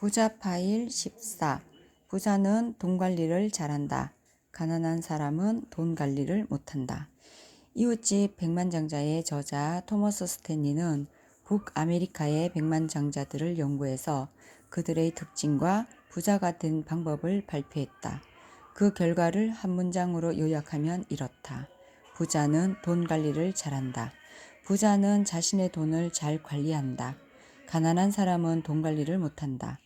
부자 파일 14. 부자는 돈 관리를 잘한다. 가난한 사람은 돈 관리를 못한다. 이웃집 백만장자의 저자 토머스 스탠리는 북아메리카의 백만장자들을 연구해서 그들의 특징과 부자가 된 방법을 발표했다. 그 결과를 한 문장으로 요약하면 이렇다. 부자는 돈 관리를 잘한다. 부자는 자신의 돈을 잘 관리한다. 가난한 사람은 돈 관리를 못한다.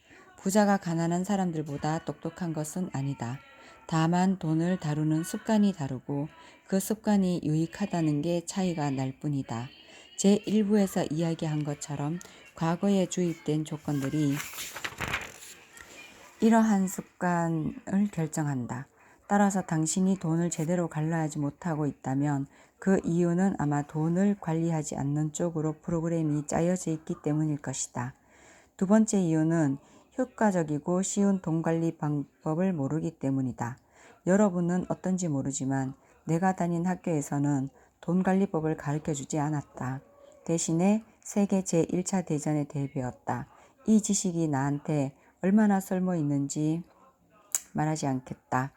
부자가 가난한 사람들보다 똑똑한 것은 아니다. 다만 돈을 다루는 습관이 다르고 그 습관이 유익하다는 게 차이가 날 뿐이다. 제1부에서 이야기한 것처럼 과거에 주입된 조건들이 이러한 습관을 결정한다. 따라서 당신이 돈을 제대로 관리하지 못하고 있다면 그 이유는 아마 돈을 관리하지 않는 쪽으로 프로그램이 짜여져 있기 때문일 것이다. 두 번째 이유는 효과적이고 쉬운 돈 관리 방법을 모르기 때문이다. 여러분은 어떤지 모르지만 내가 다닌 학교에서는 돈 관리법을 가르쳐 주지 않았다. 대신에 세계 제1차 대전에 대해 배웠다. 이 지식이 나한테 얼마나 쓸모 있는지 말하지 않겠다.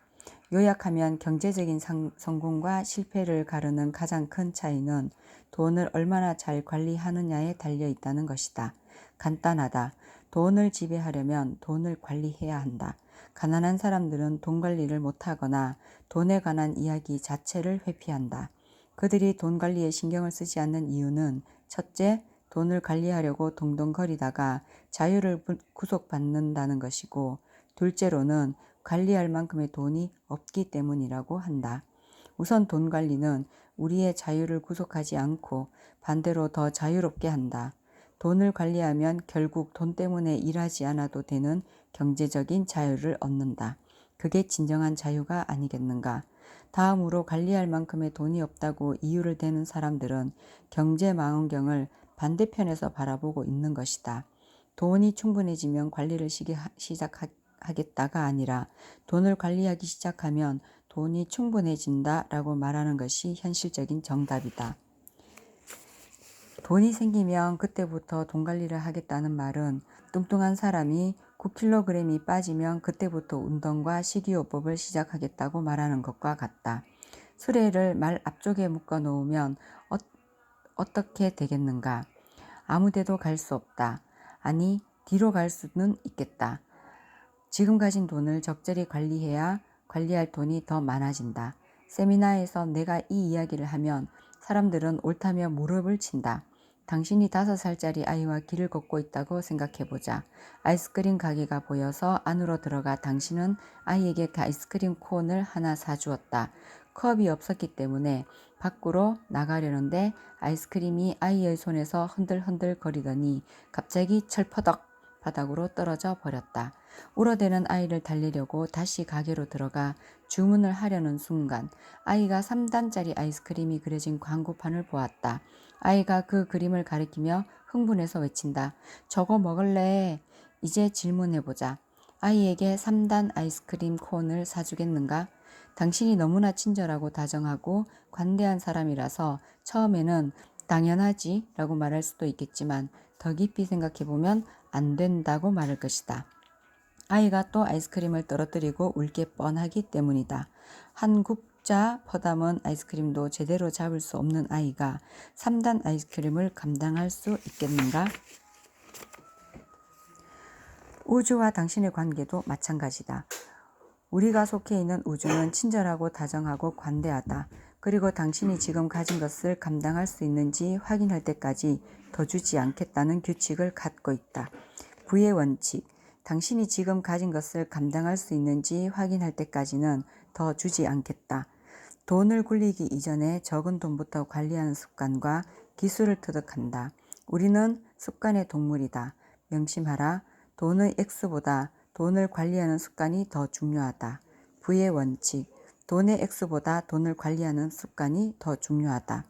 요약하면 경제적인 상, 성공과 실패를 가르는 가장 큰 차이는 돈을 얼마나 잘 관리하느냐에 달려 있다는 것이다. 간단하다. 돈을 지배하려면 돈을 관리해야 한다. 가난한 사람들은 돈 관리를 못하거나 돈에 관한 이야기 자체를 회피한다. 그들이 돈 관리에 신경을 쓰지 않는 이유는 첫째, 돈을 관리하려고 동동거리다가 자유를 구속받는다는 것이고, 둘째로는 관리할 만큼의 돈이 없기 때문이라고 한다. 우선 돈 관리는 우리의 자유를 구속하지 않고 반대로 더 자유롭게 한다. 돈을 관리하면 결국 돈 때문에 일하지 않아도 되는 경제적인 자유를 얻는다. 그게 진정한 자유가 아니겠는가. 다음으로 관리할 만큼의 돈이 없다고 이유를 대는 사람들은 경제 망원경을 반대편에서 바라보고 있는 것이다. 돈이 충분해지면 관리를 시작하겠다가 아니라 돈을 관리하기 시작하면 돈이 충분해진다 라고 말하는 것이 현실적인 정답이다. 돈이 생기면 그때부터 돈 관리를 하겠다는 말은 뚱뚱한 사람이 9kg이 빠지면 그때부터 운동과 식이요법을 시작하겠다고 말하는 것과 같다. 수레를 말 앞쪽에 묶어 놓으면 어, 어떻게 되겠는가? 아무데도 갈 수 없다. 아니, 뒤로 갈 수는 있겠다. 지금 가진 돈을 적절히 관리해야 관리할 돈이 더 많아진다. 세미나에서 내가 이 이야기를 하면 사람들은 옳다며 무릎을 친다. 당신이 다섯 살짜리 아이와 길을 걷고 있다고 생각해보자. 아이스크림 가게가 보여서 안으로 들어가 당신은 아이에게 그 아이스크림 콘을 하나 사주었다. 컵이 없었기 때문에 밖으로 나가려는데 아이스크림이 아이의 손에서 흔들흔들 거리더니 갑자기 철퍼덕 바닥으로 떨어져 버렸다. 울어대는 아이를 달래려고 다시 가게로 들어가 주문을 하려는 순간 아이가 3단짜리 아이스크림이 그려진 광고판을 보았다. 아이가 그 그림을 가리키며 흥분해서 외친다. 저거 먹을래? 이제 질문해보자. 아이에게 3단 아이스크림 콘을 사주겠는가? 당신이 너무나 친절하고 다정하고 관대한 사람이라서 처음에는 당연하지 라고 말할 수도 있겠지만 더 깊이 생각해보면 안 된다고 말할 것이다. 아이가 또 아이스크림을 떨어뜨리고 울게 뻔하기 때문이다. 한 국자 퍼담은 아이스크림도 제대로 잡을 수 없는 아이가 3단 아이스크림을 감당할 수 있겠는가? 우주와 당신의 관계도 마찬가지다. 우리가 속해 있는 우주는 친절하고 다정하고 관대하다. 그리고 당신이 지금 가진 것을 감당할 수 있는지 확인할 때까지 더 주지 않겠다는 규칙을 갖고 있다. 부의 원칙. 당신이 지금 가진 것을 감당할 수 있는지 확인할 때까지는 더 주지 않겠다. 돈을 굴리기 이전에 적은 돈부터 관리하는 습관과 기술을 터득한다. 우리는 습관의 동물이다. 명심하라. 돈의 X보다 돈을 관리하는 습관이 더 중요하다. 부의 원칙. 돈의 X보다 돈을 관리하는 습관이 더 중요하다.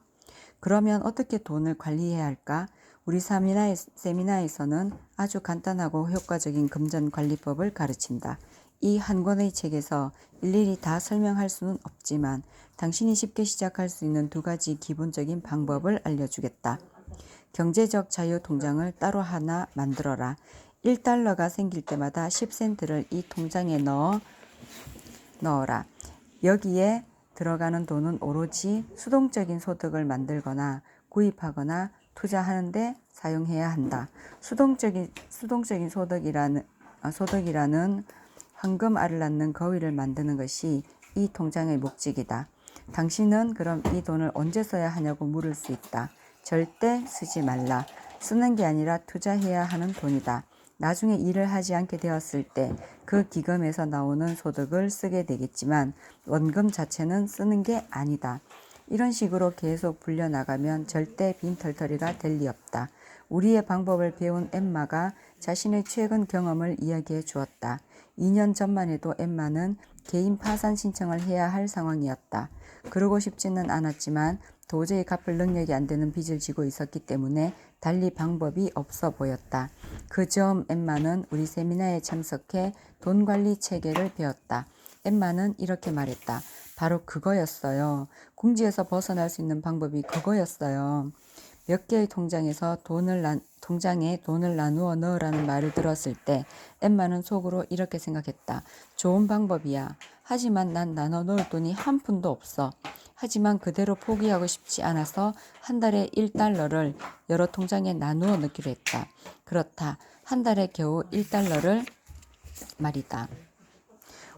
그러면 어떻게 돈을 관리해야 할까? 우리 세미나에서는 아주 간단하고 효과적인 금전 관리법을 가르친다. 이 한 권의 책에서 일일이 다 설명할 수는 없지만 당신이 쉽게 시작할 수 있는 두 가지 기본적인 방법을 알려주겠다. 경제적 자유 통장을 따로 하나 만들어라. 1달러가 생길 때마다 10센트를 이 통장에 넣어 넣어라. 여기에 들어가는 돈은 오로지 수동적인 소득을 만들거나 구입하거나 투자하는데 사용해야 한다. 수동적인 수동적인 소득이라는 아, 소득이라는 황금 알을 낳는 거위를 만드는 것이 이 통장의 목적이다. 당신은 그럼 이 돈을 언제 써야 하냐고 물을 수 있다. 절대 쓰지 말라. 쓰는 게 아니라 투자해야 하는 돈이다. 나중에 일을 하지 않게 되었을 때 그 기금에서 나오는 소득을 쓰게 되겠지만 원금 자체는 쓰는 게 아니다. 이런 식으로 계속 불려나가면 절대 빈털터리가 될 리 없다. 우리의 방법을 배운 엠마가 자신의 최근 경험을 이야기해 주었다. 2년 전만 해도 엠마는 개인 파산 신청을 해야 할 상황이었다. 그러고 싶지는 않았지만 도저히 갚을 능력이 안 되는 빚을 지고 있었기 때문에 달리 방법이 없어 보였다. 그 점 엠마는 우리 세미나에 참석해 돈 관리 체계를 배웠다. 엠마는 이렇게 말했다. 바로 그거였어요. 궁지에서 벗어날 수 있는 방법이 그거였어요. 몇 개의 통장에서 돈을 나, 통장에 돈을 나누어 넣으라는 말을 들었을 때 엠마는 속으로 이렇게 생각했다. 좋은 방법이야. 하지만 난 나눠 놓을 돈이 한 푼도 없어. 하지만 그대로 포기하고 싶지 않아서 한 달에 1달러를 여러 통장에 나누어 넣기로 했다. 그렇다. 한 달에 겨우 1달러를 말이다.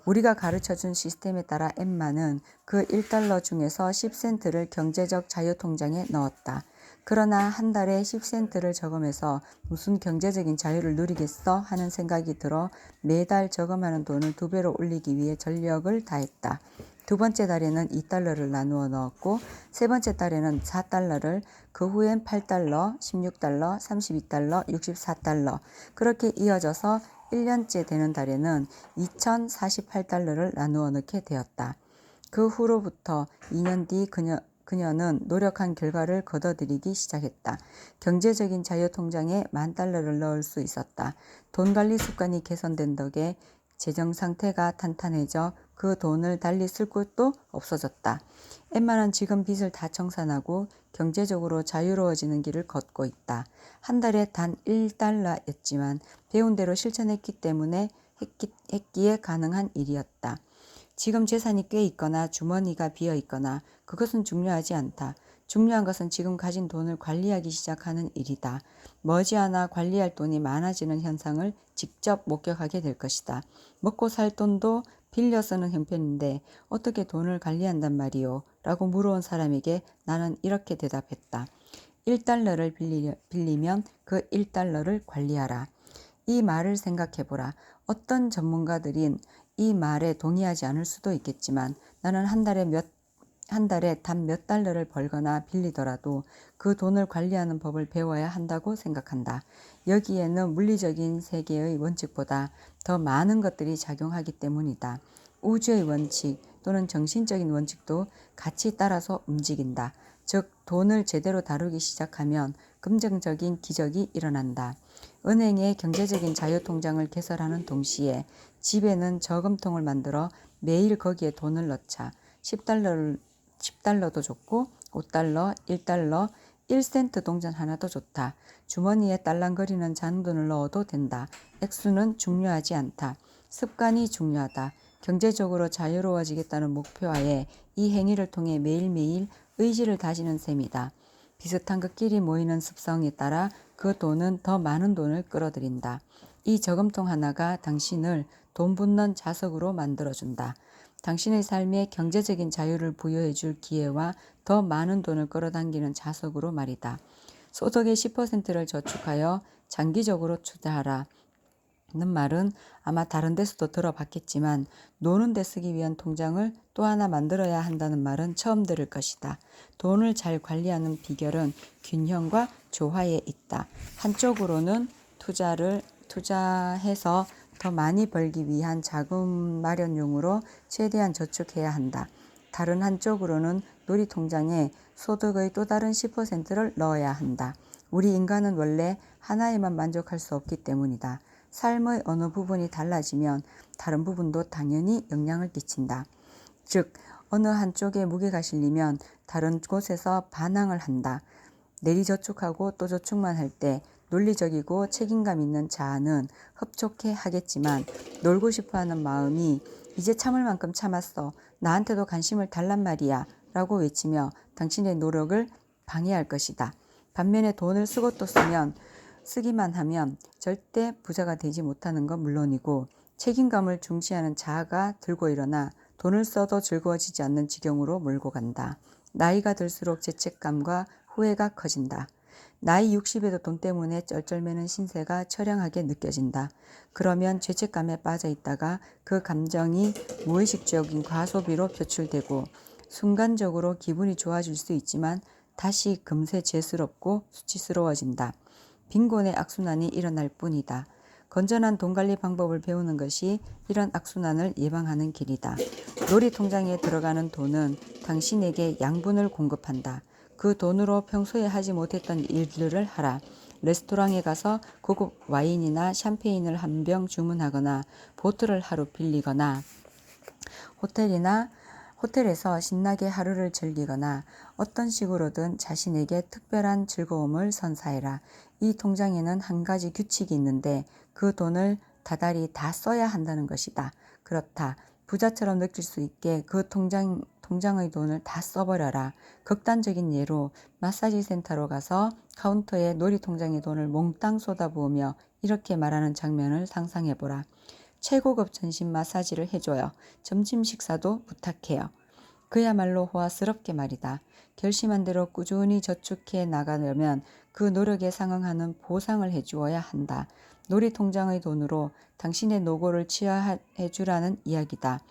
우리가 가르쳐준 시스템에 따라 엠마는 그 1달러 중에서 10센트를 경제적 자유통장에 넣었다. 그러나 한 달에 10센트를 저금해서 무슨 경제적인 자유를 누리겠어 하는 생각이 들어 매달 저금하는 돈을 두 배로 올리기 위해 전력을 다했다. 두 번째 달에는 2달러를 나누어 넣었고 세 번째 달에는 4달러를 그 후엔 8달러, 16달러, 32달러, 64달러 그렇게 이어져서 1년째 되는 달에는 2048달러를 나누어 넣게 되었다. 그 후로부터 2년 뒤 그녀, 그녀는 노력한 결과를 거둬들이기 시작했다. 경제적인 자유 통장에 만 달러를 넣을 수 있었다. 돈 관리 습관이 개선된 덕에 재정 상태가 탄탄해져 그 돈을 달리 쓸 곳도 없어졌다. 엠마는 지금 빚을 다 청산하고 경제적으로 자유로워지는 길을 걷고 있다. 한 달에 단 1달러였지만 배운 대로 실천했기 때문에 했기, 했기에 가능한 일이었다. 지금 재산이 꽤 있거나 주머니가 비어 있거나 그것은 중요하지 않다. 중요한 것은 지금 가진 돈을 관리하기 시작하는 일이다. 머지않아 관리할 돈이 많아지는 현상을 직접 목격하게 될 것이다. 먹고 살 돈도 빌려 쓰는 형편인데 어떻게 돈을 관리한단 말이오? 라고 물어온 사람에게 나는 이렇게 대답했다. 1달러를 빌리, 빌리면 그 1달러를 관리하라. 이 말을 생각해보라. 어떤 전문가들인 이 말에 동의하지 않을 수도 있겠지만 나는 한 달에 몇, 한 달에 단 몇 달러를 벌거나 빌리더라도 그 돈을 관리하는 법을 배워야 한다고 생각한다. 여기에는 물리적인 세계의 원칙보다 더 많은 것들이 작용하기 때문이다. 우주의 원칙 또는 정신적인 원칙도 같이 따라서 움직인다. 즉, 돈을 제대로 다루기 시작하면 긍정적인 기적이 일어난다. 은행의 경제적인 자유통장을 개설하는 동시에 집에는 저금통을 만들어 매일 거기에 돈을 넣자. 10달러를 10달러도 좋고 5달러, 1달러, 1센트 동전 하나도 좋다. 주머니에 딸랑거리는 잔돈을 넣어도 된다. 액수는 중요하지 않다. 습관이 중요하다. 경제적으로 자유로워지겠다는 목표하에 이 행위를 통해 매일매일 의지를 다지는 셈이다. 비슷한 것끼리 모이는 습성에 따라 그 돈은 더 많은 돈을 끌어들인다. 이 저금통 하나가 당신을 돈 붙는 자석으로 만들어준다. 당신의 삶에 경제적인 자유를 부여해 줄 기회와 더 많은 돈을 끌어당기는 자석으로 말이다. 소득의 10%를 저축하여 장기적으로 투자하라. 는 말은 아마 다른 데서도 들어봤겠지만 노는 데 쓰기 위한 통장을 또 하나 만들어야 한다는 말은 처음 들을 것이다. 돈을 잘 관리하는 비결은 균형과 조화에 있다. 한쪽으로는 투자를 투자해서 더 많이 벌기 위한 자금 마련용으로 최대한 저축해야 한다. 다른 한쪽으로는 놀이 통장에 소득의 또 다른 10%를 넣어야 한다. 우리 인간은 원래 하나에만 만족할 수 없기 때문이다. 삶의 어느 부분이 달라지면 다른 부분도 당연히 영향을 끼친다. 즉, 어느 한쪽에 무게가 실리면 다른 곳에서 반항을 한다. 내리 저축하고 또 저축만 할 때 논리적이고 책임감 있는 자아는 흡족해 하겠지만 놀고 싶어 하는 마음이 이제 참을 만큼 참았어. 나한테도 관심을 달란 말이야. 라고 외치며 당신의 노력을 방해할 것이다. 반면에 돈을 쓰고 또 쓰면 쓰기만 하면 절대 부자가 되지 못하는 건 물론이고 책임감을 중시하는 자아가 들고 일어나 돈을 써도 즐거워지지 않는 지경으로 몰고 간다. 나이가 들수록 죄책감과 후회가 커진다. 나이 60에도 돈 때문에 쩔쩔매는 신세가 처량하게 느껴진다. 그러면 죄책감에 빠져 있다가 그 감정이 무의식적인 과소비로 표출되고 순간적으로 기분이 좋아질 수 있지만 다시 금세 죄스럽고 수치스러워진다. 빈곤의 악순환이 일어날 뿐이다. 건전한 돈 관리 방법을 배우는 것이 이런 악순환을 예방하는 길이다. 놀이 통장에 들어가는 돈은 당신에게 양분을 공급한다. 그 돈으로 평소에 하지 못했던 일들을 하라. 레스토랑에 가서 고급 와인이나 샴페인을 한 병 주문하거나 보트를 하루 빌리거나 호텔이나 호텔에서 신나게 하루를 즐기거나 어떤 식으로든 자신에게 특별한 즐거움을 선사해라. 이 통장에는 한 가지 규칙이 있는데 그 돈을 다달이 다 써야 한다는 것이다. 그렇다. 부자처럼 느낄 수 있게 그 통장, 통장의 돈을 다 써버려라. 극단적인 예로 마사지 센터로 가서 카운터에 놀이통장의 돈을 몽땅 쏟아부으며 이렇게 말하는 장면을 상상해보라. 최고급 전신 마사지를 해줘요. 점심 식사도 부탁해요. 그야말로 호화스럽게 말이다. 결심한 대로 꾸준히 저축해 나가려면 그 노력에 상응하는 보상을 해주어야 한다. 놀이통장의 돈으로 당신의 노고를 치하해 주라는 이야기다.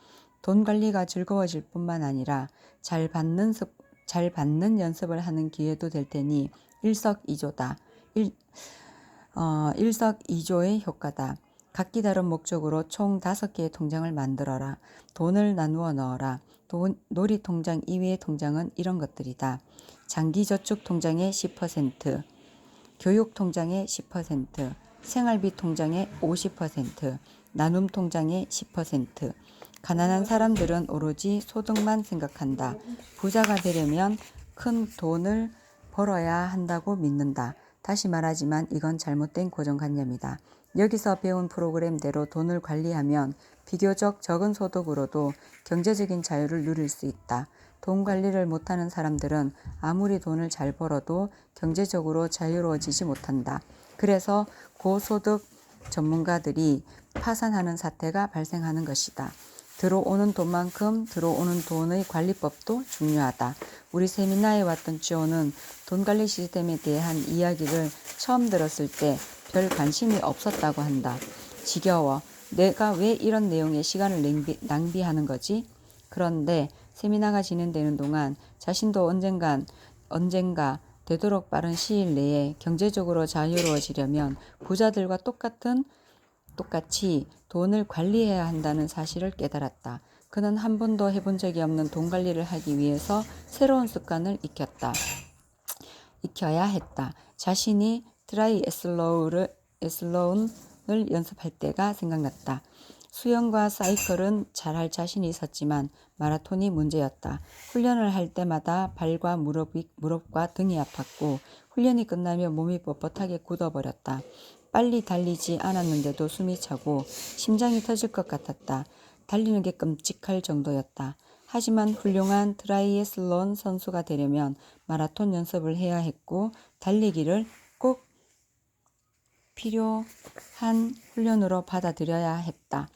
돈 관리가 즐거워질 뿐만 아니라 잘 받는, 습, 잘 받는 연습을 하는 기회도 될 테니 일석이조다. 일, 어, 일석이조의 효과다. 각기 다른 목적으로 총 다섯 개의 통장을 만들어라. 돈을 나누어 넣어라. 돈, 놀이 통장 이외의 통장은 이런 것들이다. 장기 저축 통장의 10%, 교육 통장의 10%, 생활비 통장의 50%, 나눔 통장의 10%. 가난한 사람들은 오로지 소득만 생각한다. 부자가 되려면 큰 돈을 벌어야 한다고 믿는다. 다시 말하지만 이건 잘못된 고정관념이다. 여기서 배운 프로그램대로 돈을 관리하면 비교적 적은 소득으로도 경제적인 자유를 누릴 수 있다. 돈 관리를 못하는 사람들은 아무리 돈을 잘 벌어도 경제적으로 자유로워지지 못한다. 그래서 고소득 전문가들이 파산하는 사태가 발생하는 것이다. 들어오는 돈만큼 들어오는 돈의 관리법도 중요하다. 우리 세미나에 왔던 지호는 돈 관리 시스템에 대한 이야기를 처음 들었을 때 별 관심이 없었다고 한다. 지겨워. 내가 왜 이런 내용에 시간을 낭비, 낭비하는 거지? 그런데 세미나가 진행되는 동안 자신도 언젠간 언젠가 되도록 빠른 시일 내에 경제적으로 자유로워지려면 부자들과 똑같은 똑같이 돈을 관리해야 한다는 사실을 깨달았다. 그는 한 번도 해본 적이 없는 돈 관리를 하기 위해서 새로운 습관을 익혔다. 익혀야 했다. 자신이 트라이 에슬로우를 에슬로운 을 연습할 때가 생각났다. 수영과 사이클은 잘할 자신이 있었지만 마라톤이 문제였다. 훈련을 할 때마다 발과 무릎이, 무릎과 등이 아팠고 훈련이 끝나면 몸이 뻣뻣하게 굳어버렸다. 빨리 달리지 않았는데도 숨이 차고 심장이 터질 것 같았다. 달리는 게 끔찍할 정도였다. 하지만 훌륭한 트라이애슬론 선수가 되려면 마라톤 연습을 해야 했고 달리기를 꼭 필요한 훈련으로 받아들여야 했다.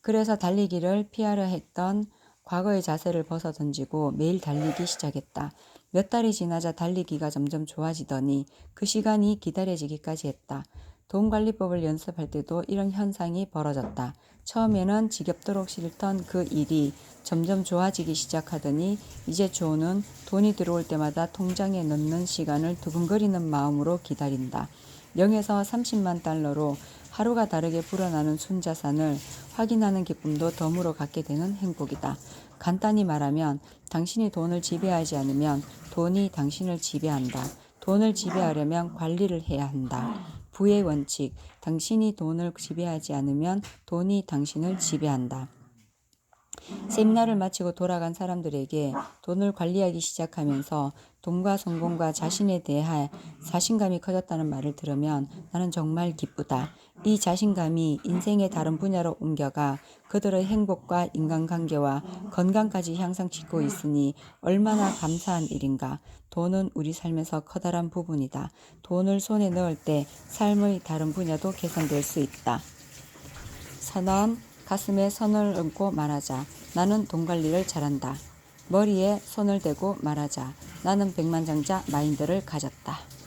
그래서 달리기를 피하려 했던 과거의 자세를 벗어 던지고 매일 달리기 시작했다. 몇 달이 지나자 달리기가 점점 좋아지더니 그 시간이 기다려지기까지 했다. 돈 관리법을 연습할 때도 이런 현상이 벌어졌다. 처음에는 지겹도록 싫던 그 일이 점점 좋아지기 시작하더니 이제 조는 돈이 들어올 때마다 통장에 넣는 시간을 두근거리는 마음으로 기다린다. 0에서 30만 달러로 하루가 다르게 불어나는 순자산을 확인하는 기쁨도 덤으로 갖게 되는 행복이다. 간단히 말하면 당신이 돈을 지배하지 않으면 돈이 당신을 지배한다. 돈을 지배하려면 관리를 해야 한다. 부의 원칙. 당신이 돈을 지배하지 않으면 돈이 당신을 지배한다. 세미나를 마치고 돌아간 사람들에게 돈을 관리하기 시작하면서 돈과 성공과 자신에 대해 자신감이 커졌다는 말을 들으면 나는 정말 기쁘다. 이 자신감이 인생의 다른 분야로 옮겨가 그들의 행복과 인간관계와 건강까지 향상시키고 있으니 얼마나 감사한 일인가. 돈은 우리 삶에서 커다란 부분이다. 돈을 손에 넣을 때 삶의 다른 분야도 개선될 수 있다. 선언, 가슴에 선을 얹고 말하자. 나는 돈 관리를 잘한다. 머리에 손을 대고 말하자. 나는 백만장자 마인드를 가졌다.